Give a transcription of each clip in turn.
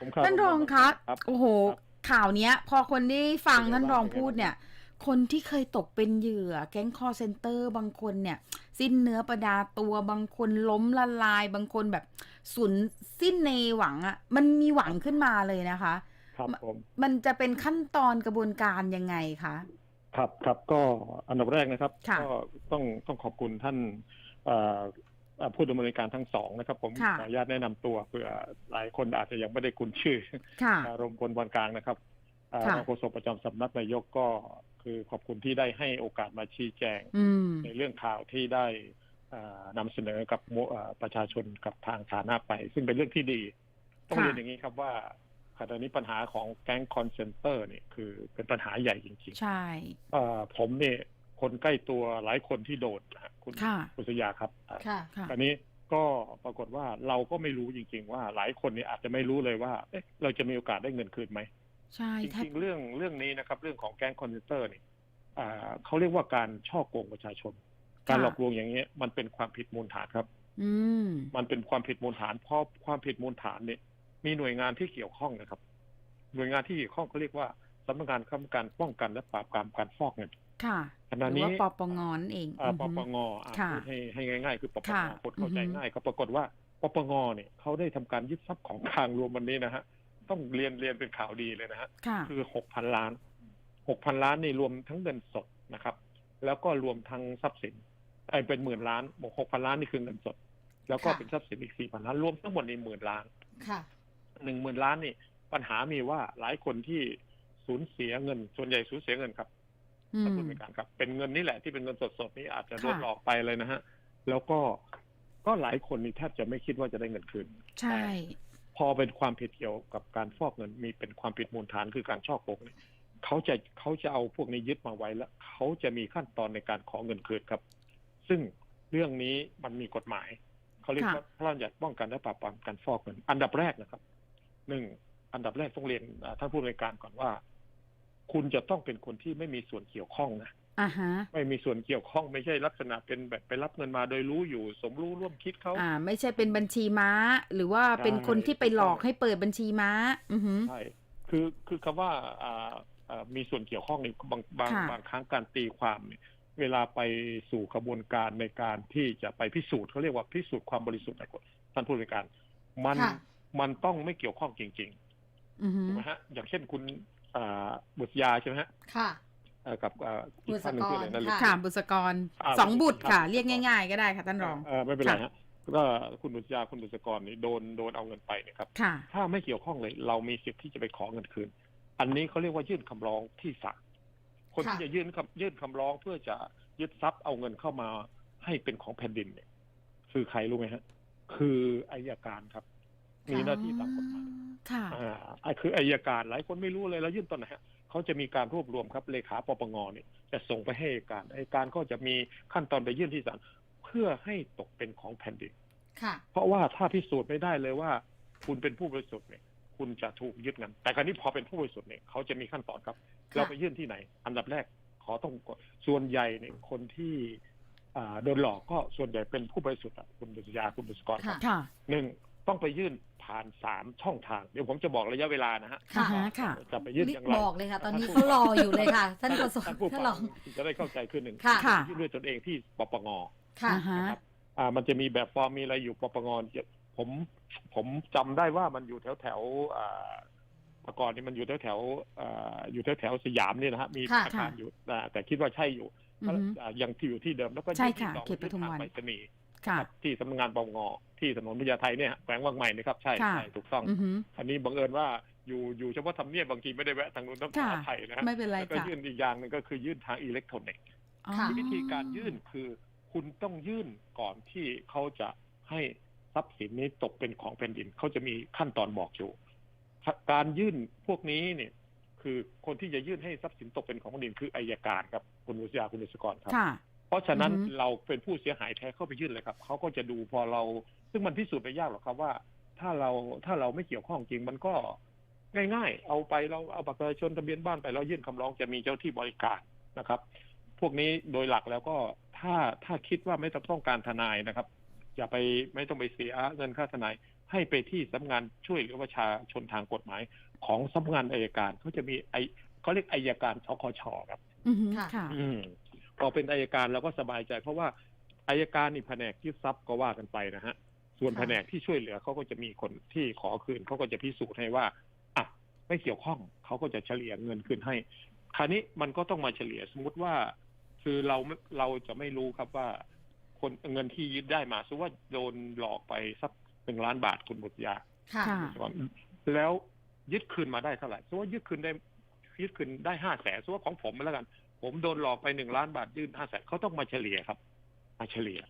ผมครับท่านรองคะครับ โอ้โหครับข่าวเนี้ย พอคนได้ฟังเป็นไงท่านรองบ้าง พูดเนี่ย คนที่เคยตกเป็นเหยื่อ แก๊งคอเซนเตอร์บางคนเนี่ย สิ้นเนื้อประดาตัวบางคนล้มละลาย บางคนแบบสูญสิ้นในหวังอะ่ะ มันมีหวังขึ้นมาเลยนะคะ ครับผม มันจะเป็นขั้นตอนกระบวนการยังไงคะ ครับครับก็อันดับแรกนะครับ ค่ะก็ต้องต้องขอบคุณท่านเอ่อเอ่อ ผู้ดำเนินการทั้งสองนะครับ ผมค่ะขออนุญาตแนะนำตัวเผื่อหลายคนอาจจะยังไม่ได้คุ้นชื่อค่ะอารมณ์พลวันกลางนะครับเอ่อค่ะรองโฆษกประจำสำนักนายกก็คือขอบคุณที่ได้ให้โอกาสมาชี้แจงอืมในเรื่องข่าวที่ได้เอ่อนำเสนอกับมวเอ่อประชาชนกับทางฐานะไป ซึ่งเป็นเรื่องที่ดี ต้องค่ะเรียนอย่างนี้ครับว่าขณะนี้ปัญหาของแก๊งคอนเซนเตอร์เนี่ยคือเป็นปัญหาใหญ่จริงใช่ๆเอ่อผมเนี่ยคนใกล้ตัวหลายคนที่โดนนะฮะ คุณค่ะคุณสยาครับอ่าค่ะค่ะตอนนี้ก็ปรากฏว่าเราก็ไม่รู้จริง ๆ ว่าหลายคนเนี่ยอาจจะไม่รู้เลยว่าเอ๊ะเราจะมีโอกาสได้เงินคืนไหมใช่จถ้าริงๆเรื่องเรื่องนี้นะครับ เรื่องของแก๊งคอนเซนเตอร์เนี่ยอ่าเขาเรียกว่าการช่อโกงประชาชน การหลอกลวงอย่างเงี้ยมันเป็นความผิดมูลฐานครับอืมมันเป็นความผิดมูลฐานเพราะความผิดมูลฐานเนี่ย มีหน่วยงานที่เกี่ยวข้องนะครับ หน่วยงานที่เกี่ยวข้องเขาเรียกว่าสำนักงานคณะกรรมการป้องกันและปราบปรามการฟอกเงิน ค่ะขณะหรือนี้ว่าปปงนั่นเองอ่าอือปหือปงอ่าค่ะพูดให้ให้ง่าย ๆ คือปปงค่ะคนเข้าใจอือฮึง่ายก็ปรากฏว่าปปงเนี่ยเขาได้ทำการยึดทรัพย์ของกลางรวมวันนี้นะฮะต้องเรียนเรียนเป็นข่าวดีเลยนะฮะค่ะคือหกพันล้านหกพันล้านนี่รวมทั้งเงินสดนะครับ แล้วก็รวมทั้งทรัพย์สินไอ้เป็นหมื่นล้านบอกหกพันล้านนี่คือเงินสด แล้วก็ค่ะเป็นทรัพย์สินอีกสี่พันล้านรวมทั้งหมดนี่หมื่นล้านค่ะหนึ่งหมื่นล้านนี่ปัญหามีว่าหลายคนที่สูญเสียเงิน ส่วนใหญ่สูญเสียเงินครับ อืท่านมผู้บริการครับ เป็นเงินนี่แหละที่เป็นเงินสดๆนี่อาจจะโดนค่ะหลอกไปเลยนะฮะ แล้วก็ก็หลายคนนี่แทบจะไม่คิดว่าจะได้เงินคืนใช่พอเป็นความผิดเกี่ยวกับการฟอกเงินมีเป็นความผิดมูลฐานคือการช่อโกงเนี่ยเขาจะเขาจะเอาพวกนี้ยึดมาไว้แล้วเขาจะมีขั้นตอนในการขอเงินคืนครับ ซึ่งเรื่องนี้มันมีกฎหมายเขาเรียกว่าพระราชบัญญัติป้องกันและปราบปรามการฟอกเงิน อันดับแรกนะครับหนึ่งอันดับแรกต้องเรียนอ่าท่านผู้บริการก่อนว่า คุณจะต้องเป็นคนที่ไม่มีส่วนเกี่ยวข้องนะอ่าฮะไม่มีส่วนเกี่ยวข้องไม่ใช่ลักษณะเป็นแบบไปรับเงินมาโดยรู้อยู่ สมรู้ร่วมคิดเขาอ่า ไม่ใช่เป็นบัญชีม้า หรือว่าเป็นคนที่ไปหลอกให้เปิดบัญชีม้า อือหือใช่คือคือคำว่าอ่าอ่ามีส่วนเกี่ยวข้องนี่บางบางค่ะบางครั้งการตีความเนี่ยเวลาไปสู่กระบวนการในการที่จะไปพิสูจน์เขาเรียกว่าพิสูจน์ความบริสุทธิ์ในท่านผู้บริการ มันค่ะมันต้องไม่เกี่ยวข้องจริงอือหืๆอถูกไหมฮะอย่างเช่นคุณอ่า บุตรยาใช่ไหมฮะค่ะเอ่อกับอ่าอีกท่านหนึ่งบุชื่อษอะไรกรนะค่ะค่ะบุษกรอ่าสองบุตรค่ะบุษกรเรียกง่ายๆ ก็ได้ค่ะท่านรองเไม่เป็นไรค่ะฮะก็คุณบุตรยาคุณบุษกรนี่โดนโดนเอาเงินไปเนะครับค่ะถ้าไม่เกี่ยวข้องเลย เรามีสิทธิ์ที่จะไปขอเงินคืน อันนี้เขาเรียกว่ายื่นคำร้องที่ศาลคนค่ะที่จะยื่นคำยื่นคำร้องเพื่อจะยึดทรัพย์เอาเงินเข้ามาให้เป็นของแผ่นดินเนี่ยคือใครรู้ไหมฮะ คืออายการครับ มีหน้าที่ตามกฎหมาย ค่ะอ่าไอ้คืออายการหลายคนไม่รู้เลยแล้วยื่นตอนไหนฮะเขาจะมีการรวบรวมครับเลขาปปงเนี่ยจะส่งไปให้อัยการอัยการก็จะมีขั้นตอนไปยื่นที่ศาลเพื่อให้ตกเป็นของแผ่นดินค่ะเพราะว่าถ้าพิสูจน์ไม่ได้เลยว่า คุณเป็นผู้บริสุทธิ์เนี่ยคุณจะถูกยึดเงินแต่คราวนี้พอเป็นผู้บริสุทธิ์เนี่ยเขาจะมีขั้นตอนครับค่ะเราไปยื่นที่ไหน อันดับแรกขอต้องส่วนใหญ่เนี่ยคนที่อ่าโดนหลอกก็ส่วนใหญ่เป็นผู้บริสุทธิ์อะคุณบุษยาคุณบุษกรครับค่ะค่ะหนึ่ง ต้องไปยื่นผ่านสามช่องทาง เดี๋ยวผมจะบอกระยะเวลานะฮะอ่าค่ะฮะค่ะจะไปยื่นรีอย่างบไรบอกเลยค่ะ ตอนนี้เขารออยู่เลยค่ะ ท่านโฆษกท่านผู้ท่านฟัรองงจะได้เข้าใจขึ้นหนึ่งค่ะค่ะยื่นด้วยตนเองที่ปปงค่ะอ่าฮะนะครับอ่ามันจะมีแบบฟอร์มมีอะไรอยู่ปปงผมผมจำได้ว่ามันอยู่แถวแถวๆอ่าปกรณ์นี่มันอยู่แถวแถวๆอ่าอยู่แถวแถวๆสยามเนี่ยนะฮะมีค่ะอาคารอยู่อ่าแต่คิดว่าใช่อยู่อือหืออ่ายังที่อยู่ที่เดิมแล้วก็ใช่ที่ค่ะสองเขตปทุมวันทางไปรษณีย์ค่ะครับ ที่สำนักงานปปงที่ถนนพญาไทเนี่ยฮะแขวงวังใหม่นะครับใช่ค่ะใช่ถูกต้องอือหืออันนี้บังเอิญว่าอยู่อยู่เฉพาะทำเนียบบางทีไม่ได้แวะทางนู้นต้องขอค่ะอภัยนะฮะไม่เป็นไรแล้วก็จ้ะยื่นอีกอย่างหนึ่งก็คือยื่นทางอิเล็กทรอนิกส์อ๋อค่ะวิธีการยื่นคือคุณต้องยื่นก่อนที่เขาจะให้ทรัพย์สินนี้ตกเป็นของแผ่นดินเขาจะมีขั้นตอนบอกอยู่ การยื่นพวกนี้เนี่ยคือคนที่จะยื่นให้ทรัพย์สินตกเป็นของแผ่นดินคืออายการครับคุณวุฒิยาคุณเดชกรครับค่ะ เพราะฉะนั้นอือฮึ เราเป็นผู้เสียหายแท้เข้าไปยื่นเลยครับเขาก็จะดูพอเรา ซึ่งมันพิสูจน์ไม่ยากหรอกครับว่า ถ้าเราถ้าเราไม่เกี่ยวข้องจริงมันก็ง่ายๆ เอาไปเราเอาบัตรประชาชนทะเบียนบ้านไปเรายื่นคำร้องจะมีเจ้าที่บริการนะครับ พวกนี้โดยหลักแล้วก็ถ้าถ้าคิดว่าไม่ต้องการทนายนะครับ อย่าไปไม่ต้องไปเสียเงินค่าทนาย ให้ไปที่สำนักงานช่วยเหลือประชาชนทางกฎหมาย ของสำนักงานอายการเขาจะมีไอเขาเรียกอายการสคชครับ อือหือค่ะ ค่ะ อืม พอเป็นอายการเราก็สบายใจ เพราะว่าอายการนี่แผนกยึดทรัพย์ก็ว่ากันไปนะฮะ ส่วนค่ะแผนกที่ช่วยเหลือเขาก็จะมีคนที่ขอคืนเขาก็จะพิสูจน์ให้ว่าอะไม่เกี่ยวข้องเขาก็จะเฉลี่ยเงินคืนให้ คราวนี้มันก็ต้องมาเฉลี่ยสมมติว่า คือเราไม่เราจะไม่รู้ครับว่า คนเงินที่ยึดได้มาสมมติว่าโดนหลอกไปสักหนึ่งล้านบาทคุณบุตรยาค่ะค่ะแล้วยึดคืนมาได้เท่าไหร่สมมติว่ายึดคืนได้ยึดคืนได้ห้าแสนสมมติว่าของผมแล้วกัน ผมโดนหลอกไปหนึ่งล้านบาทยื่นห้าแสนเขาต้องมาเฉลี่ยครับ มาเฉลี่ย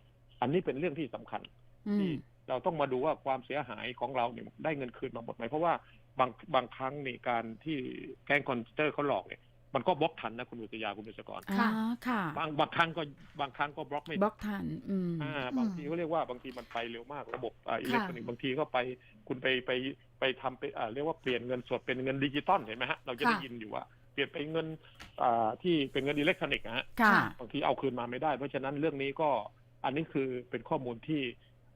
อันนี้เป็นเรื่องที่สำคัญอืที่มเราต้องมาดูว่าความเสียหายของเราเนี่ยได้เงินคืนมาหมดไหมเพราะว่าบางบางครั้งในการที่แก๊งคอนเตอร์เขาหลอกเนี่ยมันก็บล็อกทันนะคุณอุตยาคุณบุษกรอ่าค่ะค่ะบางบางครั้งก็บางครั้งก็บล็อกไม่บล็อกทันอืมอ่าบางทีเขาเรียกว่าบางทีมันไปเร็วมากระบบอ่าอิค่ะเล็กทรอนิกส์บางทีก็ไปคุณไปไปไปทำไปอ่าเรียกว่าเปลี่ยนเงินสดเป็นเงินดิจิตอลเห็นไหมฮะเราจะได้ค่ะยินอยู่ว่า เปลี่ยนไปเงินอ่าที่เป็นเงินอิเล็กทรอนิกส์นะฮะค่ะบางทีเอาคืนมาไม่ได้ เพราะฉะนั้นเรื่องนี้ก็อันนี้คือเป็นข้อมูลที่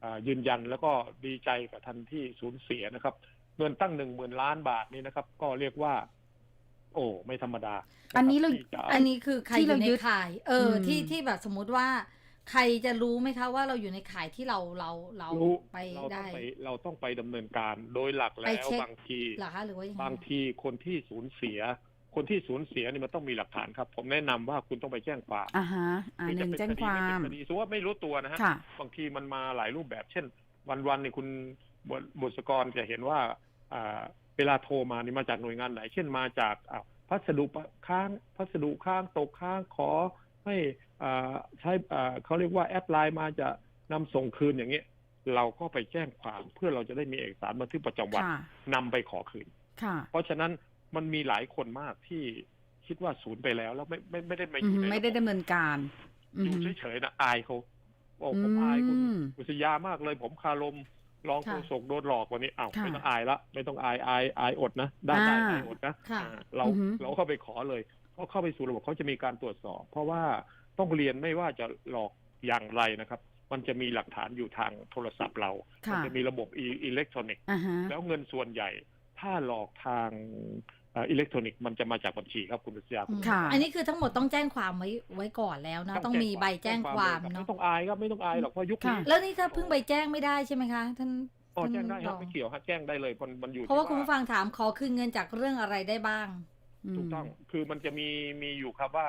อ่ายืนยันแล้วก็ดีใจกับท่านที่สูญเสียนะครับ เงินตั้งหนึ่งหมื่นล้านบาทนี่นะครับ ก็เรียกว่า โอ้ไม่ธรรมดา อันนี้เราที่จะอันนี้คือใครที่อเรายู่ในยึดข่าย เอออมที่ที่แบบสมมุติว่าใครจะรู้ไหมคะว่าเราอยู่ในข่ายที่เราเราเรารู้ไปเราต้อได้งไปเราต้องไปดำเนินการโดยหลักไปแล้วเช็คบางทีเหรอคะหรือว่ายังไงบางทีคนที่สูญเสีย คนที่สูญเสียนี่มันต้องมีหลักฐานครับ ผมแนะนำว่าคุณต้องไปแจ้งความอ่าฮะอ่าคือหจะนึ่งเป็นแจ้งคดีควาไม่มเป็นคดีสมมติว่าไม่รู้ตัวนะฮะค่ะบางทีมันมาหลายรูปแบบ เช่น วันวันๆนี่คุณบทบุษกรจะเห็นว่าอ่าเวลาโทรมานี่มาจากหน่วยงานไหน เช่นมาจากอ่าพัสดุค้างพัสดุค้างตกค้างขอให้อ่าใช้อ่าเขาเรียกว่าแอดไลน์มาจะนำส่งคืนอย่างเงี้ยเราก็ไปแจ้งความเพื่อเราจะได้มีเอกสารบันทึกประจำวันค่ะนำไปขอคืนค่ะเพราะฉะนั้น มันมีหลายคนมากที่คิดว่าศูนย์ไปแล้ว แล้วไม่ไม่ไม่ได้มาออืยู่มในไม่ได้ระบบดำเนินการอือยู่มเฉยๆนะอายเขาโอ้ผมอายคุณอืมอุสยามากเลย ผมคารมรองโฆค่ะษกโดนหลอกวันนี้อ้าวค่ะไม่ต้องอายละไม่ต้องอายอายอายอดนะได้ได้อ่าอายอดนะค่ะอ่าเราอือหือเราเข้าไปขอเลยเขาเข้าไปสู่ระบบเขาจะมีการตรวจสอบ เพราะว่าต้องเรียนไม่ว่าจะหลอกอย่างไรนะครับ มันจะมีหลักฐานอยู่ทางโทรศัพท์เราค่ะมัจะมีระบบอิอิเล็กทรอนิกส์อ่าฮะแล้วเงินส่วนใหญ่ ถ้าหลอกทางเอ่ออิเล็กทรอนิกส์มันจะมาจากบัญชีครับคุณปัญญาอืมค่ะ อันนี้คือทั้งหมดต้องแจ้งความไว้ไว้ก่อนแล้วนะต้องมีใบแจ้งความเลยรับเนาะไม่ต้องอายครับไม่ต้องอายหรอกเพราะยุคนี้ค่ะแล้วนี่ถ้าเพิ่งไปแจ้งไม่ได้ใช่ไหมคะท่านอ๋อแจ้งได้ครับท่านไม่เกี่ยวฮะแจ้งได้เลยมันมันอยู่เพราะว่าที่คุณผู้ฟังถามขอคืนเงินจากเรื่องอะไรได้บ้างถูกต้องคือมันจะมีมีอยู่ครับว่า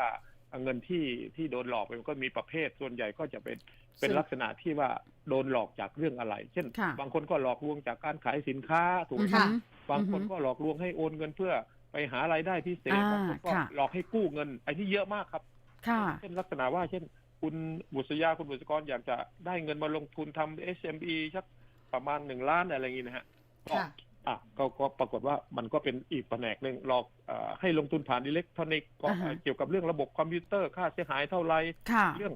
เงินที่ที่โดนหลอกไปมันก็มีประเภทส่วนใหญ่ก็จะเป็นเป็นซึ่งลักษณะที่ว่าโดนหลอกจากเรื่องอะไร เช่น ค่ะบางคนก็หลอกลวงจากการขายสินค้าถูกไหมอือคฮึรับบางคนอือฮึก็หลอกลวงให้โอนเงินเพื่อไปหารายได้พิเศษอ่าบางคนก็ค่ะ หลอกให้กู้เงินไอ้นี่เยอะมากครับ ค่ะ เช่นลักษณะว่าเช่น คุณบุษยาคุณบุษกรอยากจะได้เงินมาลงทุนทำ SME สักประมาณหนึ่งล้านอะไรอย่างนี้นะฮะก็ค่ะ อะก็ก็ปรากฏว่ามันก็เป็นอีกแผนกหนึ่งหลอกเอ่อให้ลงทุนผ่านอิเล็กทรอนิกส์ก็อ่าฮะเอ่อเกี่ยวกับเรื่องระบบคอมพิวเตอร์ค่าเสียหายเท่าไหรค่ะ เรื่อง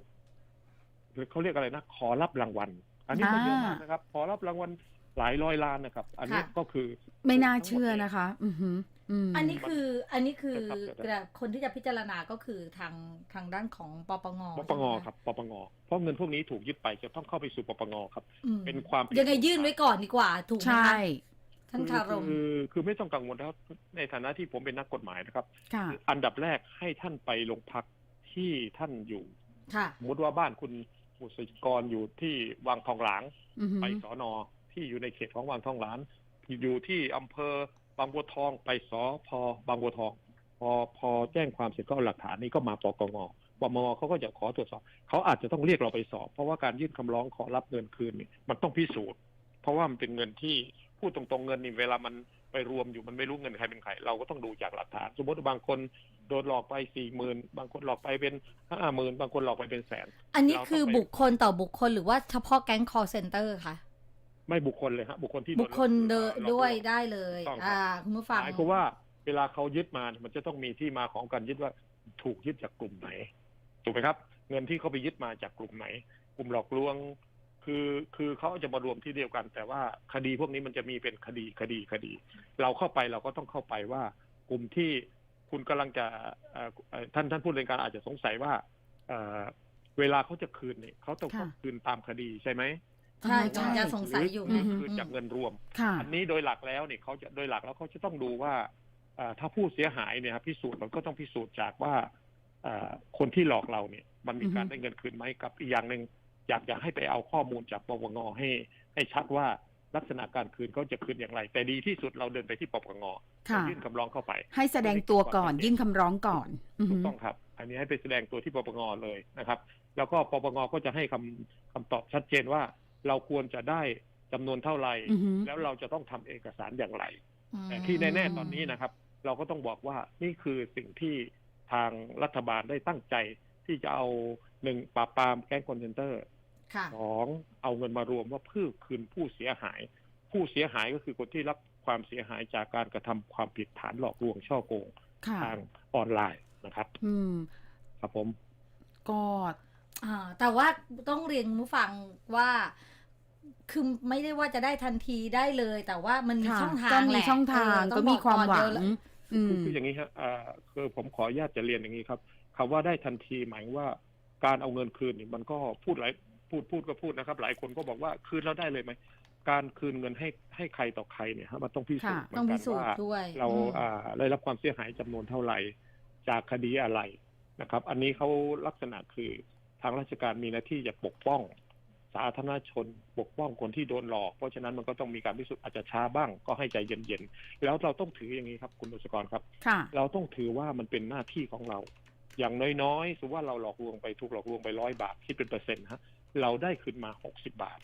เขาเรียกอะไรนะขอรับรางวัล อันนี้ก็อ่าเยอะมากนะครับ ขอรับรางวัลหลายร้อยล้านนะครับ อันนี้ค่ะ ก็คือ ไม่น่าเชื่อนะคะ อือหืออืม อันนี้คืออันนี้คือครับครับคนที่จะพิจารณาก็คือทางทางด้านของปปงปปงใช่ไหมะครับปปงเพราะเงินพวกนี้ถูกยึดไปจะต้องเข้าไปสู่ปปงครับอืมเป็นความผิด ยังไงยื่นไว้ก่อนดีกว่าถูกไหมใช่ คะ ท่านคารมคือคือไม่ต้องกังวลนะครับ ในฐานะที่ผมเป็นนักกฎหมายนะครับค่ะอันดับแรกให้ท่านไปโรงพักที่ท่านอยู่ค่ะสมมติว่าบ้านคุณบุษกรอยู่ที่วังทองหลางอือหือไปสอนอที่อยู่ในเขตของวังทองหลางอยู่ที่อำเภอบางบัวทองไปสพบางบัวทอง พอพอแจ้งความเสร็จก็เอาหลักฐานนี้ก็มาปกงปมเขาก็จะขอตรวจสอบ เขาอาจจะต้องเรียกเราไปสอบ เพราะว่าการยื่นคำร้องขอรับเงินคืนนี่มันต้องพิสูจน์ เพราะว่ามันเป็นเงินที่ พูดตรงๆเงินนี่เวลามันไปรวมอยู่มันไม่รู้เงินใครเป็นใครเราก็ต้องดูจากหลักฐาน สมมติว่าบางคนโดนหลอกไปสี่หมื่นบางคนหลอกไปเป็นห้าหมื่นบางคนหลอกไปเป็นแสน อันนี้เราต้องคือไปบุคคลต่อบุคคลหรือว่าเฉพาะแก๊ง call center ค่ะไม่บุคคลเลยฮะบุคคลที่โดนบุคคลเดอหลอกลงด้วยได้เลยต้องครับอ่าคุณผู้ฟังหมายความว่าเวลาเขายึดมาเนี่ยมันจะต้องมีที่มาของการยึดว่าถูกยึดจากกลุ่มไหนถูกไหมครับ เงินที่เขาไปยึดมาจากกลุ่มไหน กลุ่มหลอกลวง คือคือเขาจะมารวมที่เดียวกัน แต่ว่าคดีพวกนี้มันจะมีเป็นคดีคดีคดี เราเข้าไปเราก็ต้องเข้าไปว่ากลุ่มที่คุณกำลังจะเอ่อเอ่อท่านท่านผู้ดำเนินการอาจจะสงสัยว่าเอ่อเวลาเขาจะคืนเนี่ยเขาต้องค่ะคืนตามคดีใช่ไหมใช่อ่าใช่กำลังจะสงสัยอยู่ไงอือฮึคือจากเงินรวมค่ะอันนี้โดยหลักแล้วเนี่ยเขาจะโดยหลักแล้วเขาจะต้องดูว่าเอ่อถ้าผู้เสียหายเนี่ยครับพิสูจน์มันก็ต้องพิสูจน์จากว่าเอ่อคนที่หลอกเราเนี่ย มันมีการอือฮึได้เงินคืนไหมกับอีกอย่างหนึ่ง อยากจะให้ไปเอาข้อมูลจากปปงให้ ให้ชัดว่าลักษณะการคืนเขาจะคืนอย่างไร แต่ดีที่สุดเราเดินไปที่ปปงค่ะยื่นคำร้องเข้าไป ให้แสดงตัวก่อนยื่นคำร้องก่อนอือถูฮึกต้องครับ อันนี้ให้ไปแสดงตัวที่ปปงเลยนะครับ แล้วก็ปปงก็จะให้คำคำตอบชัดเจนว่า เราควรจะได้จำนวนเท่าไหร่อือฮึแล้วเราจะต้องทำเอกสารอย่างไรอืมแต่ที่แน่ๆตอนนี้นะครับ เราก็ต้องบอกว่านี่คือสิ่งที่ทางรัฐบาลได้ตั้งใจที่จะเอาหนึ่งปราบปรามแก๊งคอนเทนเตอร์ค่ะ สองเอาเงินมารวมว่าเพื่อคืนผู้เสียหาย ผู้เสียหายก็คือคนที่รับความเสียหายจากการกระทำความผิดฐานหลอกลวงช่อโกงค่ะทางออนไลน์นะครับ อืมครับผมก็อ่าแต่ว่าต้องเรียนคุณผู้ฟังว่าคือไม่ได้ว่าจะได้ทันทีได้เลย แต่ว่ามันมีค่ะช่องทางก็มีแหละช่องทางเออต้ก็องมีบอกความก่อนหวัเดี๋งยวอืมคืออย่างนี้ครับอ่าคือผมขออนุญาตจะเรียนอย่างนี้ครับคำว่าได้ทันทีหมายว่าการเอาเงินคืนนี่มันก็พูดหลาย พูดพูดก็พูดนะครับ หลายคนก็บอกว่าคืนเราได้เลยไหมการคืนเงินให้ให้ใครต่อใครเนี่ยฮะมันต้องพิสูจน์ค่ะเหมืต้อองนกัพินสูจว่าน์ด้วยเราอืมอ่าได้รับความเสียหายจำนวนเท่าไหร่ จากคดีอะไรนะครับ อันนี้เขาลักษณะคือทางราชการมีหน้าที่จะปกป้อง สาธารณชนปกป้องคนที่โดนหลอก เพราะฉะนั้นมันก็ต้องมีการพิสูจน์อาจจะช้าบ้างก็ให้ใจเย็นๆแล้วเราต้องถืออย่างนี้ครับ คุณบุษกรครับค่ะเราต้องถือว่ามันเป็นหน้าที่ของเรา อย่างน้อยๆสมมติว่าเราหลอกลวงไปถูกหลอกลวงไปร้อยบาทคิดเป็นเปอร์เซ็นต์ฮะ เราได้คืนมาหกสิบาท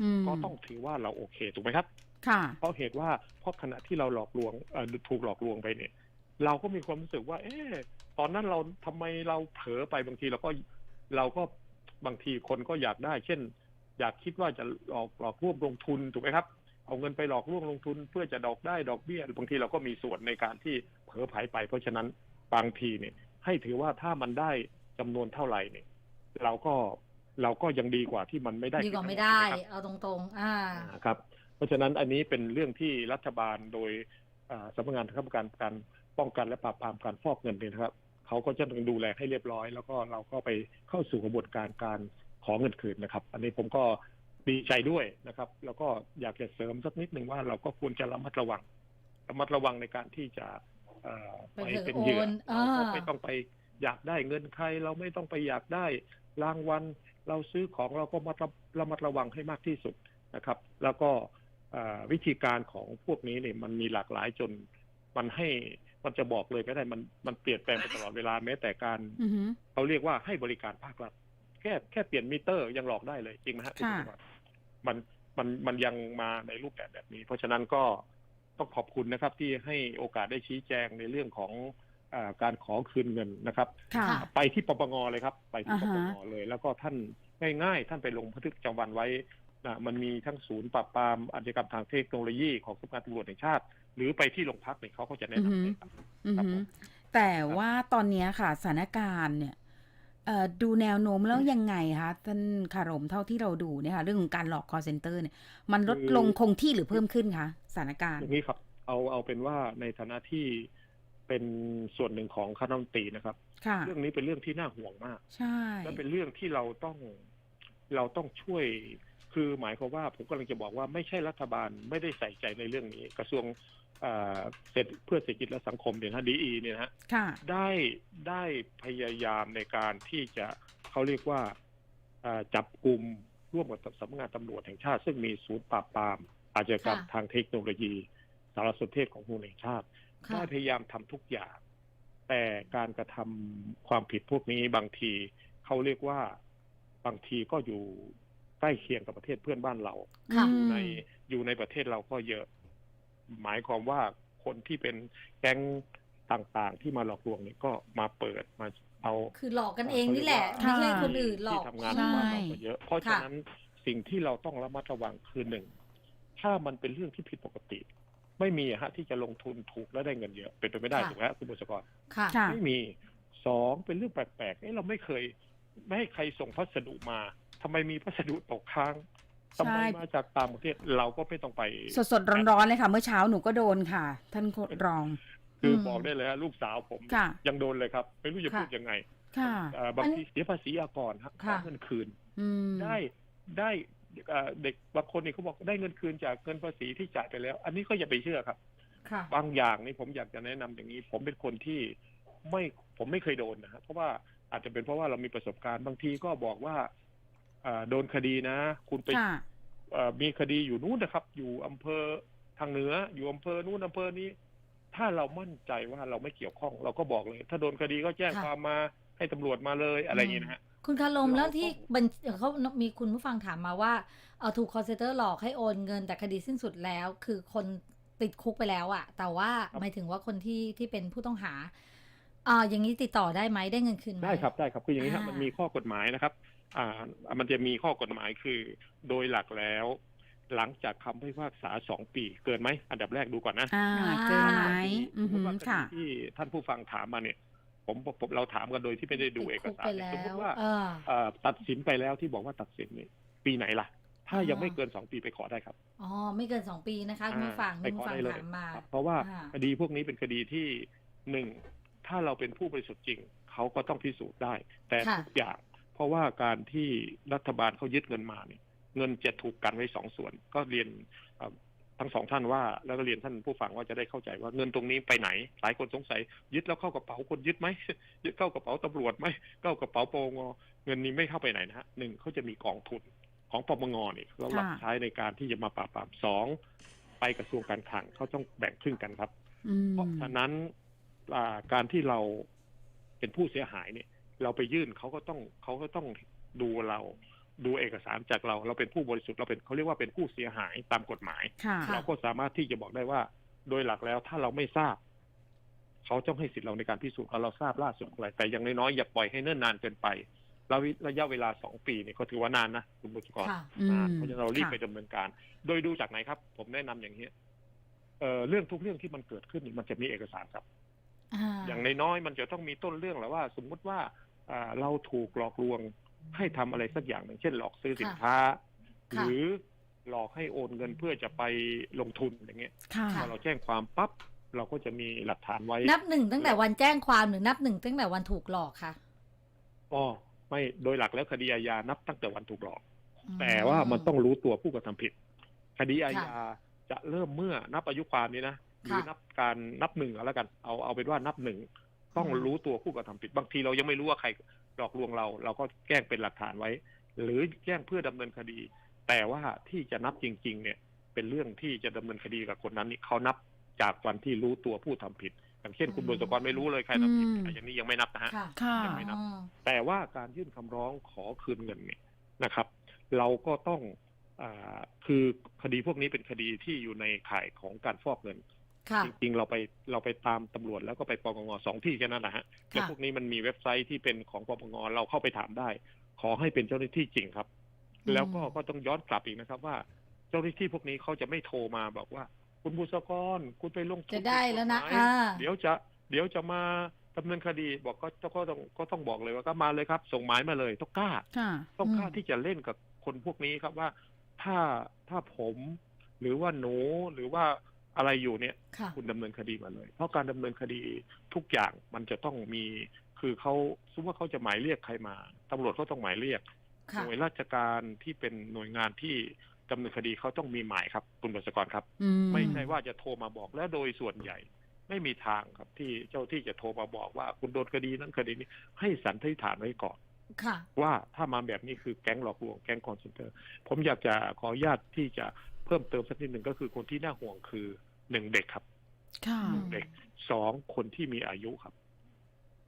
อืมก็ต้องถือว่าเราโอเคถูกไหมครับ ค่ะ เพราะเหตุว่าเพราะขณะที่เราหลอกลวงเอ่อถูกหลอกลวงไปเนี่ย เราก็มีความรู้สึกว่า เอ๊ะตอนนั้นเราทำไมเราเผลอไปบางทีเราก็เราก็บางทีคนก็อยากได้ เช่น อยากคิดว่าจะหลอกหลอกร่วมลงทุนถูกไหมครับ เอาเงินไปหลอกร่วมลงทุน เพื่อจะดอกได้ดอกเบี้ยบางทีเราก็มีส่วนในการที่เผลอไผลไป เพราะฉะนั้นบางทีเนี่ย ให้ถือว่าถ้ามันได้จำนวนเท่าไหร่เนี่ย เราก็ เราก็ยังดีกว่าที่มันไม่ได้ดีกว่าทั้งหไม่ดได้ถูกหครับเอาตรงๆ อ่านะครับ เพราะฉะนั้นอันนี้เป็นเรื่องที่รัฐบาลโดยอ่าสำนักงานคณะกรรมการการป้องกันและปราบปรามการฟอกเงินเนี่ยนะครับเขาก็จะต้องดูแลให้เรียบร้อย แล้วก็เราก็ไปเข้าสู่กระบวนการการขอเงินคืนนะครับ อันนี้ผมก็ดีใจด้วยนะครับ แล้วก็อยากจะเสริมสักนิดหนึ่งว่าเราก็ควรจะระมัดระวังระมัดระวังในการที่จะเอ่อไปไปเผลอเป็นเหยื่อโอนเราก็อ่าไม่ต้องไปอยากได้เงินใคร เราไม่ต้องไปอยากได้รางวัล เราซื้อของเราก็มาระระมัดระวังให้มากที่สุดนะครับ แล้วก็เอ่อวิธีการของพวกนี้เนี่ยมันมีหลากหลายจนมันให้มันจะบอกเลยก็ได้มันมันเปลี่ยนแปลงไปตลอดเวลาแม้แต่การอือฮึเขาเรียกว่าให้บริการภาครัฐแค่แค่เปลี่ยนมิเตอร์ยังหลอกได้เลยจริงไหมฮะค่ะณผู้ชมมันมันมันยังมาในรูปแบบแบบนี้ เพราะฉะนั้นก็ต้องขอบคุณนะครับที่ให้โอกาสได้ชี้แจงในเรื่องของอา การขอคืนเงินนะครับค่ะค่ะไปที่ปปงเลยครับ ไปที่อ่าปฮะปงเลย แล้วก็ท่านง่ายๆ ท่านไปลงบันทึกประจำวันไว้นะมันมีทั้งศูนย์ปราบปรามอาชญากรรมทางเทคโนโลยีของสำนักงานตำรวจแห่งชาติ หรือไปที่โรงพักเนี่ยเขาก็จะแนะนำเลยครับอือครับฮึผมแต่ว่าตอนเนี้ยค่ะสถานการณ์เนี่ยเอ่อดูแนวโน้มแล้วยังไงคะท่านคารมเท่าที่เราดูเนี่ยค่ะเรื่องของการหลอกคอเซ็นเตอร์เนี่ยมันลดลงคงที่หรือเพิ่มขึ้นคะสถานการณ์อย่างนี้ครับ เอาเอาเป็นว่าในฐานะที่ เป็นส่วนหนึ่งของคณะรัฐมนตรีนะครับ ค่ะ เรื่องนี้เป็นเรื่องที่น่าห่วงมาก ใช่ และเป็นเรื่องที่เราต้องเราต้องช่วย คือหมายความว่าผมกำลังจะบอกว่าไม่ใช่รัฐบาลไม่ได้ใส่ใจในเรื่องนี้ กระทรวงเอ่อเศรษฐเพื่อเศรษฐกิจและสังคมเนี่ยนะดีเนี่ยนะฮะค่ะ ได้ได้พยายามในการที่จะเขาเรียกว่าเอ่อจับกลุ่มร่วมกับสำนักงานตำรวจแห่งชาติ ซึ่งมีศูนย์ปราบปรามอาชญากรรมค่ะ ทางเทคโนโลยี สารสนเทศของตำรวจแห่งชาติค่ะ ได้พยายามทำทุกอย่าง แต่การกระทำความผิดพวกนี้บางทีเขาเรียกว่าบางทีก็อยู่ใกล้เคียงกับประเทศเพื่อนบ้านเราค่ะอืมในอยู่ในประเทศเราก็เยอะ หมายความว่าคนที่เป็นแก๊งต่างๆ ที่มาหลอกลวงเนี่ยก็มาเปิดมาเอา คือหลอกกันเองนี่แหละค่ะไม่ใช่คนอื่นหลอกที่ทำงานใช่ในบ้านเราก็เยอะ เพราะฉะค่ะนั้นสิ่งที่เราต้องระมัดระวังคือหนึ่งถ้ามันเป็นเรื่องที่ผิดปกติ ไม่มีอะฮะที่จะลงทุนถูกแล้วได้เงินเยอะ เป็นไปไม่ได้ถูกไหมฮะคุณบุษกรค่ะ ค่ะ ไม่มีสองเป็นเรื่องแปลกๆเอ้เราไม่เคย ไม่ให้ใครส่งพัสดุมาทำไมมีพัสดุตกค้างทำไมใช่ มาจากต่างประเทศเราก็ไม่ต้องไป สดสดๆร้อนๆเลยค่ะ เมื่อเช้าหนูก็โดนค่ะ ท่านรอง คือมบอกได้เลยฮะลูกสาวผมค่ะยังโดนเลยครับ ไม่รู้จะค่ะ พูดยังไงค่ะ เอ่อบางทีเสียภาษีอากรฮะขค่ะอเงินคืน อืม ได้ได้ เอ่อเด็กบางคนนี่เขาบอกได้เงินคืนจากเงินภาษีที่จ่ายไปแล้ว อันนี้ก็อย่าไปเชื่อครับค่ะบางอย่างนี่ผมอยากจะแนะนำอย่างนี้ ผมเป็นคนที่ไม่ผมไม่เคยโดนนะครับเพราะว่าอาจจะเป็นเพราะว่าเรามีประสบการณ์บางทีก็บอกว่าเอ่อโดนคดีนะ คุณไปค่ะเอ่อมีคดีอยู่นู้นนะครับ อยู่อำเภอทางเหนือ อยู่อำเภอนู้นอำเภอนี้ ถ้าเรามั่นใจว่าเราไม่เกี่ยวข้อง เราก็บอกเลย ถ้าโดนคดีก็แจ้งค่ะความมาให้ตำรวจมาเลยอะไรอย่างนี้นะฮะ คุณคารมเราแล้วที่ต้องบัญเขามีคุณผู้ฟังถามมาว่าเออถูกคอนเซนเตอร์หลอกให้โอนเงินแต่คดีสิ้นสุดแล้ว คือคนติดคุกไปแล้วอะแต่ว่าหมายถึงว่าคนที่ที่เป็นผู้ต้องหาอ่าอย่างนี้ติดต่อได้ไหมได้เงินคืนไหมได้ครับได้ครับคืออย่างนี้ครับอ่ามัมันมีข้อกฎหมายนะครับ อ่า มันจะมีข้อกฎหมายคือโดยหลักแล้ว หลังจากคำพิพากษาสองปีเกินไหมอันดับแรกดูก่อนนะอ่าเกินไหมอืสอมมหืติอว่าคค่ะดีที่ท่านผู้ฟังถามมาเนี่ย ผมผมเราถามกันโดยที่ไม่ได้ดูติเอดกคุกสารไปเนี่ยแล้สมมวติว่าเออเอ่อตัดสินไปแล้วที่บอกว่าตัดสินเนี่ยปีไหนล่ะ ถ้ายังอ๋อไม่เกินสองปีไปขอได้ครับอ๋อไม่เกินสองปีนะคะคุณผู้ฟังไปคุณขอผู้ฟังได้เลยถามมาครับเพราะว่าอ่าคดีพวกนี้เป็นคดีที่หนึ่งถ้าเราเป็นผู้บริสุทธิ์จริงเขาก็ต้องพิสูจน์ได้ แต่ค่ะทุกอย่างเพราะว่าการที่รัฐบาลเขายึดเงินมาเนี่ยเงินจะถูกกันไว้สองส่วน ก็เรียนเอ่อ ทั้งสองท่านว่าแล้วก็เรียนท่านผู้ฟังว่าจะได้เข้าใจว่าเงินตรงนี้ไปไหน หลายคนสงสัย ยึดแล้วเข้ากระเป๋าคนยึดไหมยึดเข้ากระเป๋าตำรวจไหมเข้ากระเป๋าปงเงินนี้ไม่เข้าไปไหนนะฮะหนึ่งเขาจะมีกองทุนของปปงนี่เราหลับค่ะใช้ในการที่จะมาปราบปรามสองไปกระทรวงการคลังเขาต้องแบ่งครึ่งกันครับอืมเพราะฉะนั้นอ่าการที่เราเป็นผู้เสียหายเนี่ย เราไปยื่นเขาก็ต้องเขาก็ต้องดูเรา ดูเอกสารจากเราเราเป็นผู้บริสุทธิ์เราเป็นเขาเรียกว่าเป็นผู้เสียหายตามกฎหมายค่ะค่ะเราก็สามารถที่จะบอกได้ว่า โดยหลักแล้วถ้าเราไม่ทราบ เขาต้องให้สิทธิ์เราในการพิสูจน์ว่าเราทราบล่าสุดอะไรแต่อย่างน้อยๆอย่าปล่อยให้เนิ่นนานเกินไปเราระยะเวลาสองปีเนี่ยก็ถือว่านานนะคุณบุตรกรค่ะอืมอ่าเพราะฉะนั้นเรารีบค่ะไปดำเนินการ โดยดูจากไหนครับ ผมแนะนำอย่างนี้เอ่อเรื่องทุกเรื่องที่มันเกิดขึ้นนี่มันจะมีเอกสารครับอย่างน้อยๆมันจะต้องมีต้นเรื่องแล้วว่า สมมุติว่าอ่าเราถูกหลอกลวง ให้ทำอะไรสักอย่างหนึ่งเช่นหลอกซื้อสินค้าหค่ะรือหลอกให้โอนเงินเพื่อจะไปลงทุนอย่างเงี้ยค่ะพอเราแจ้งความปั๊บเราก็จะมีหลักฐานไว้ นับหนึ่งตั้งแต่วันแจ้งความหรือนับหนึ่งตั้งแต่วันถูกหลอกค่ะอ๋อไม่โดยหลักแล้วคดีอาญานับตั้งแต่วันถูกหลอกอืมแต่ว่ามันต้องรู้ตัวผู้กระทำผิด คดีอาค่ะญาจะเริ่มเมื่อนับอายุความนี้นะหรือค่ะนับการนับหนึ่งเอาแล้วกัน เอาเอาเป็นว่านับหนึ่งต้องอืมรู้ตัวผู้กระทำผิด บางทีเรายังไม่รู้ว่าใคร หลอกลวงเรา เราก็แจ้งเป็นหลักฐานไว้ หรือแจ้งเพื่อดำเนินคดี แต่ว่าที่จะนับจริง ๆ เนี่ย เป็นเรื่องที่จะดำเนินคดีกับคนนั้นนี่เขานับจากวันที่รู้ตัวผู้ทำผิดอย่างเช่นคุณอืมบุษกรไม่รู้เลยใครทำผิดอืมอะอย่างนี้ยังไม่นับนะฮะค่ะค่ะยังไม่นับอ๋อแต่ว่าการยื่นคำร้องขอคืนเงินเนี่ยนะครับ เราก็ต้องอาคือคดีพวกนี้เป็นคดีที่อยู่ในข่ายของการฟอกเงินค่ะ จริงๆเราไปเราไปตามตำรวจแล้วก็ไปปปงสองที่แค่นั้นนะฮะแล้วพวกนี้มันมีเว็บไซต์ที่เป็นของปปงเราเข้าไปถามได้ ขอให้เป็นเจ้าหน้าที่จริงครับอืมแล้วก็ก็ต้องย้อนกลับอีกนะครับ ว่าเจ้าหน้าที่พวกนี้เขาจะไม่โทรมาบอกว่า คุณบุษกรคุณไปลงทุนจะได้แล้วนะผิกฎหมายอ่าเดี๋ยวจะเดี๋ยวจะมาดำเนินคดีบอกก็ก็ต้องก็ต้องบอกเลยว่าก็มาเลยครับ ส่งหมายมาเลยต้องกล้าค่ะต้องกล้าอืมที่จะเล่นกับคนพวกนี้ครับว่า ถ้าถ้าผม หรือว่าหนูหรือว่า อะไรอยู่เนี่ยค่ะคุณดำเนินคดีมาเลย เพราะการดำเนินคดีทุกอย่างมันจะต้องมี คือเขาสมมติว่าเขาจะหมายเรียกใครมาตำรวจเขาต้องหมายเรียกหค่ะน่วยราชการที่เป็นหน่วยงานที่ดำเนินคดีเขาต้องมีหมายครับ คุณบัศกรครับอืมไม่ใช่ว่าจะโทรมาบอกและโดยส่วนใหญ่ ไม่มีทางครับ ที่เจ้าที่จะโทรมาบอกว่า คุณโดนคดีนั้นคดีนี้ ให้สันนิษฐานไว้ก่อนค่ะว่าถ้ามาแบบนี้คือแก๊งหลอกลวงแก๊งคอนเซนเตอร์ ผมอยากจะขออนุญาตที่จะเพิ่มเติมสักนิดหนึ่งก็คือคนที่น่าห่วงคือ หนึ่งเด็กครับค่ะอืมเด็กสองคนที่มีอายุครับ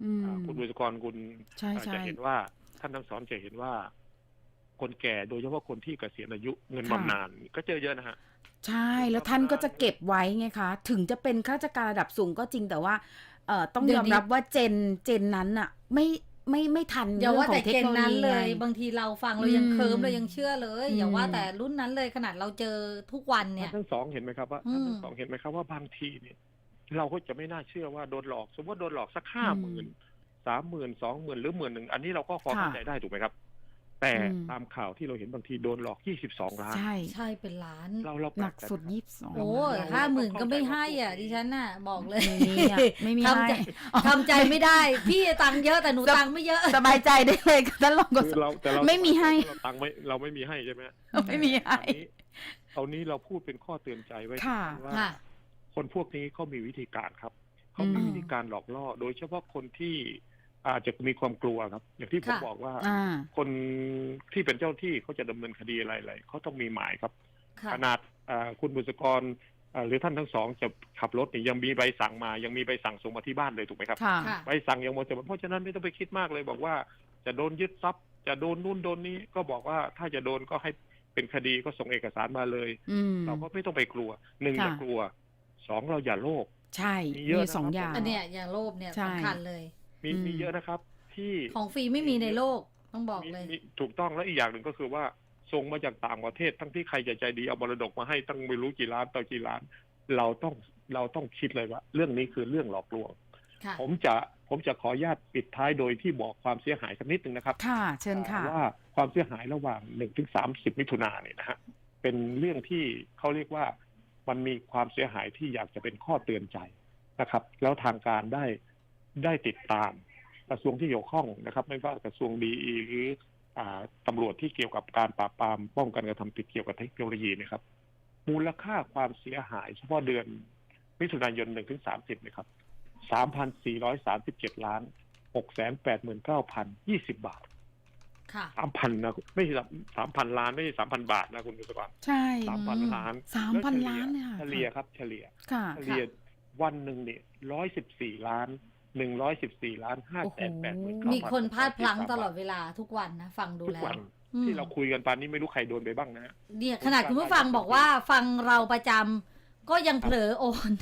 อืม อ่าคุณบุษกรคุณใช่อ่าใช่จะเห็นว่าท่านทั้งสองจะเห็นว่า คนแก่โดยเฉพาะคนที่เกษียณอายุเงินค่ะ บำนาญก็เจอเยอะนะฮะ ใช่ แล้วท่านก็จะเก็บไว้ไงคะ ถึงจะเป็นข้าราชการระดับสูงก็จริงแต่ว่า เอ่อต้องเดี๋ยยวอมนี้ รับว่าเจนเจนนั้นอะไม่ ไม่ไม่ทันอย่าเรื่ว่าองขอแต่งเทคเจนโนโลนั้นยีเลยไงบางทีเราฟังเรายังอืมเคิมเรายังเชื่อเลยอย่าอืมว่าแต่รุ่นนั้นเลยขนาดเราเจอทุกวันเนี่ท่ายนทั้งสองเห็นไหมครับว่าอืมท่านทั้งสองเห็นไหมครับว่าบางทีเนี่ยเราก็จะไม่น่าเชื่อว่าโดนหลอก สมมติว่าโดนหลอกสักห้าหมื่นสามหมื่นสองหมื่นหรือหมื่นหนึ่งอันนี้เราก็พอเข้าใจได้ถูกไหมครับ แต่อืมตามข่าวที่เราเห็นบางทีโดนหลอก22ล้าน ใช่ใช่เป็นล้าน เราเราหนักแปลใจสุดยี่สิบสองโอ้เราห้าหมื่นเราก็ไม่เข้าใจให้อะว่าดิฉันน่ะบอกเลย ไม่มีอะไม่มีทำใจให้ทำใจไม่ได้ พี่ตังค์เยอะแต่หนูสบตังค์ไม่เยอะสบายใจได้เลยค่ะท่านรองโฆษคือกเราแต่เราไม่มีให้เราตังค์ไม่เราไม่มีให้ใช่ไหมไม่มีให้อันนี้เอานี้เราพูดเป็นข้อเตือนใจไว้ค่ะว่าค่ะคนพวกนี้เขามีวิธีการครับเขามีอืมวิธีการหลอกล่อ โดยเฉพาะคนที่ อาจจะมีความกลัวครับ อย่างที่ผมค่ะบอกว่า อ่า คนที่เป็นเจ้าที่เขาจะดำเนินคดีอะไรๆเขาต้องมีหมายครับ ค่ะ ขนาดอ่าคุณบุษกรอ่าหรือท่านทั้งสองจะขับรถนี่ยังมีใบสั่งมา ยังมีใบสั่งส่งมาที่บ้านเลยถูกไหมครับค่ะ ค่ะ ใบสั่งยังหมดแต่เพราะฉะนั้นไม่ต้องไปคิดมากเลย บอกว่าจะโดนยึดทรัพย์ จะโดนนู่นโดนนี้ก็บอกว่าถ้าจะโดนก็ให้เป็นคดีก็ส่งเอกสารมาเลย อืม เราก็ไม่ต้องไปกลัวหนึ่งค่ะ อย่ากลัวสองเราอย่าโลภ ใช่ มีเยอะมีนะครับสองอย่าง อันเนี้ยอย่าโลภเนี่ยใช่ สำคัญเลย มีอืม มีเยอะนะครับ ที่ของฟรีไม่มีในโลกต้องบอกมีเลย มีถูกต้องแล้วอีกอย่างหนึ่งก็คือว่าส่งมาจากต่างประเทศ ทั้งที่ใครจะใจดีเอามรดกมาให้ตั้งไม่รู้กี่ล้านต่อกี่ล้าน เราต้องเราต้องคิดเลยว่า เรื่องนี้คือเรื่องหลอกลวง ค่ะ ผมจะผมจะขออนุญาตปิดท้ายโดยที่บอกความเสียหายสักนิดหนึ่งนะครับ ค่ะ เชิญค่ะ ว่าความเสียหายระหว่างหนึ่งถึงสามสิบมิถุนาเนี่ยนะฮะเป็นเรื่องที่เขาเรียกว่ามันมีความเสียหายที่อยากจะเป็นข้อเตือนใจนะครับ แล้วทางการได้ ได้ติดตามกระทรวงที่เกี่ยวข้องนะครับ ไม่ว่ากระทรวงดีหรืออ่าตำรวจที่เกี่ยวกับการปราบปรามป้องกันการกระทำผิดเกี่ยวกับเทคโนโลยีนะครับ มูลค่าความเสียหายเฉพาะเดือนมิถุนายนหนึ่งถึงสามสิบนะครับสามพันสี่ร้อยสามสิบเจ็ดล้านหกแสนแปดหมื่นเก้าพันยี่สิบบาทค่ะสามพันนะไม่ใช่สามพันล้านไม่ใช่สามพันบาทนะคุณบุษกรใช่สามพันอืมล้านสามพันล้านเลยค่ะเฉลี่ยครับ เฉลี่ยค่ะเฉลี่ยวันหนึ่งเนี่ยร้อยสิบสี่ล้าน หนึ่งร้อยสิบสี่ล้านห้าแสนแปดหมื่นมีคนพลาดพลั้งตลอดเวลาทุกวันนะฟังดูทุกแล้ววันอืมที่เราคุยกันปานนี้ไม่รู้ใครโดนไปบ้างนะฮะเนี่ยขนาดคุณผู้ฟังบอกว่าฟังเราประจำก็ยังเผลอโอน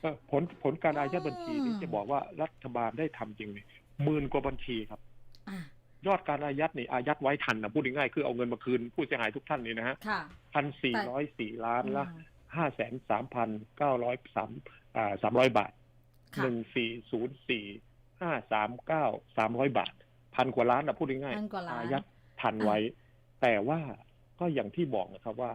เอ่อผลผลการอายัดบัญชีอืมนี่จะบอกว่ารัฐบาลได้ทำจริงเลยหมื่นกว่าบัญชีครับอะยอดการอายัดนี่อายัดไว้ทันนะพูดง่ายๆคือเอาเงินมาคืนผู้เสียหายทุกท่านนี่นะฮะค่ะพันสี่ร้อยสี่ล้านละอืมห้าแสนสามพันเก้าร้อยสามอ่าสามร้อยบาทค่ะ หนึ่งสี่ศูนย์สี่ห้าสามเก้าสามร้อยบาท พันกว่าล้านนะพูดง่ายพันกว่าล้านอายัดทันไว้ แต่ว่าก็อย่างที่บอกนะครับว่า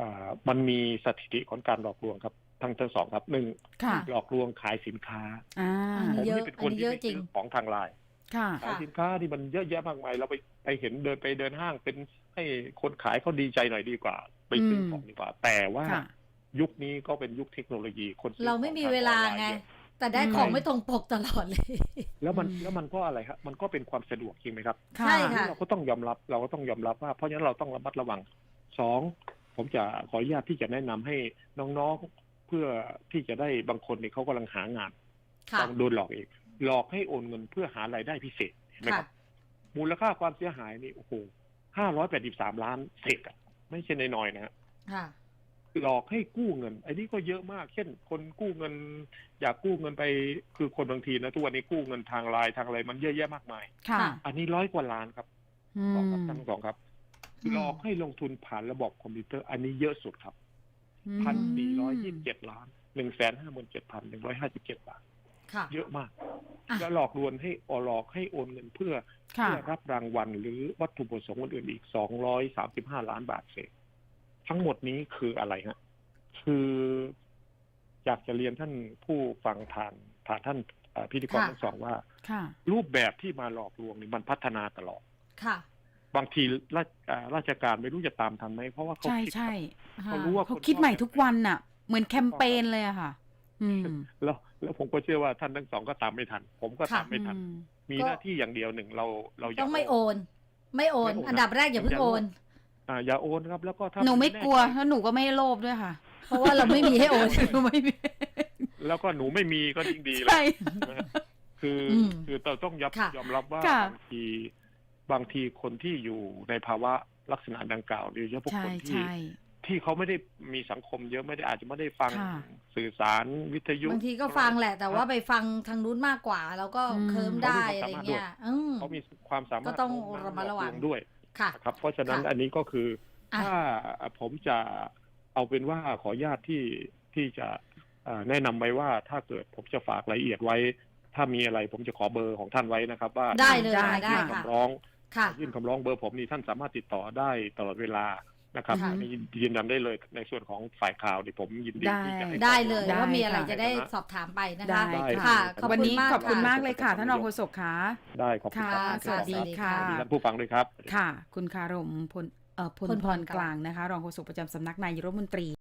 อ่ามันมีสถิติของการหลอกลวงครับทั้งทั้งสองครับหนึ่งค่ะหลอกลวงขายสินค้าอ่าผมเยอะนี่เป็นคนอันนี้ที่เยอะไม่จริซื้งอของทางไลน์ค่ะขายสินค้าที่มันเยอะแยะมากมายเราไปไปเห็นเดินไปเดินห้างเป็นให้คนขายเขาดีใจหน่อยดีกว่า ไปซื้ออมของดีกว่า แต่ว่าค่ะยุคนี้ก็เป็นยุคเทคโนโลยีคนซื้อเราไม่ของมีทเวลาออนไงน์เยอะ แต่ได้อืมของไม่ตรงปกตลอดเลย แล้วมันอืมแล้วมันก็อะไรครับมันก็เป็นความสะดวกจริงไหมครับใช่ค่ะเราก็ต้องยอมรับเราก็ต้องยอมรับว่า เพราะฉะนั้นเราต้องระมัดระวังสองผมจะขออนุญาตที่จะแนะนำให้น้องๆเพื่อที่จะได้บางคนเนี่ยเขากำลังหางานค่ะต้องโดนหลอกเองหลอกให้โอนเงินเพื่อหารายได้พิเศษเห็นไหมครับมูลค่าความเสียหายนี่โอ้โหห้าร้อยแปดสิบสามล้านเศษอะไม่ใช่น้อยๆนะฮะค่ะ หลอกให้กู้เงินไอ้นี่ก็เยอะมาก เช่น คนกู้เงิน อยากกู้เงินไปคือคนบางทีนะทุกวันนี้กู้เงินทางไลน์ทางอะไรมันเยอะแยะมากมาย ค่ะค่ะอันนี้ร้อยกว่าล้านครับอืสองมครับทั้งสองครับอืมหลอกให้ลงทุนผ่านระบบคอมพิวเตอร์ อันนี้เยอะสุดครับอืพันมสี่ร้อยยี่สิบเจ็ดล้านหนึ่งแสนห้าหมื่นเจ็ดพันหนึ่งร้อยห้าสิบเจ็ดบาทค่ะเยอะมากอะแล้วหลอกลวงให้อหลอกให้โอนเงินเพื่อค่ะเพื่อรับรางวัลหรือวัตถุประสงค์อื่นๆอีก235ล้านบาทเศษ ทั้งหมดนี้คืออะไรฮะคืออยากจะเรียนท่านผู้ฟังผ่านผ่านท่านเอ่อพิธีกรค่ะทั้งสองว่าค่ะรูปแบบที่มาหลอกลวงนี่มันพัฒนาตลอดค่ะบางทีราชอ่าราชการไม่รู้จะตามทันไหมเพราะว่าเขาใช่คิดใช่เขารู้ว่าเขาคิดใหม่ทุกวันน่ะ เหมือนแคมเปญเลยอะค่ะ อืมแล้วแล้วผมก็เชื่อว่าท่านทั้งสองก็ตามไม่ทัน ผมก็ค่ะตามไม่ทันอืมมีก็หน้าที่อย่างเดียวหนึ่งเราเราอย่าต้องไม่โอนไม่โอน ไม่โอน อันดับแรกอย่าเพิ่งโอน อ่าอย่าโอนครับ แล้วก็ถ้าหนูไม่แใจกลัวแล้วหนูก็ไม่โลภด้วยค่ะ เพราะว่าเราไม่มีให้โอนหนูไม่มีแล้วก็หนูไม่มีก็ยิ่งดีเลยใช่นะฮะคืออมคือเราต้องยอมค่ะยอมรับว่าค่ะบางทีบางทีคนที่อยู่ในภาวะลักษณะดังกล่าวโดยเฉพาะใช่คนที่ ใช่ ที่เขาไม่ได้มีสังคมเยอะไม่ได้อาจจะไม่ได้ฟังค่ะ สื่อสารวิทยุ บางทีก็ฟังแหละ แต่ว่าไปฟังทางนู้นมากกว่า แล้วก็อืม เคิมได้อะไรเงี้ยอืม เขามีความสามารถก็ต้องโน้มน้าวระมัดระวังหลอกลวด้วยค่ะ นะครับเพราะฉะนั้นค่ะอันนี้ก็คืออะถ้าผมจะเอาเป็นว่าขออนุญาตที่ที่จะเอ่อแนะนำไว้ว่าถ้าเกิดผมจะฝากรายละเอียดไว้ ถ้ามีอะไรผมจะขอเบอร์ของท่านไว้นะครับ ว่าได้เลยได้ค่ะได้ค่ะค่ะคำร้องค่ะยื่นคำร้องเบอร์ผมนี่ท่านสามารถติดต่อได้ตลอดเวลา นะครับค่ะอันนี้ยืนยันได้เลยในส่วนของฝ่ายข่าวนี่ผมยินดีที่จะให้ได้เลยได้ว่ามีอะไรค่ะ จะได้สอบถามไปนะคะได้ได้ค่ะขอบวันคุณนี้มากขอบคุณค่ะ มากเลยค่ะ ท่านรองโฆษกค่ะ ได้ขอบคุณค่ะครับสวัสดีค่ะ สวัสดีท่านผู้ฟังด้วยครับ ค่ะ คุณคารมพลเอ่อพลพลพพรรกลางนะคะ รองโฆษกประจำสำนักนายกรัฐมนตรี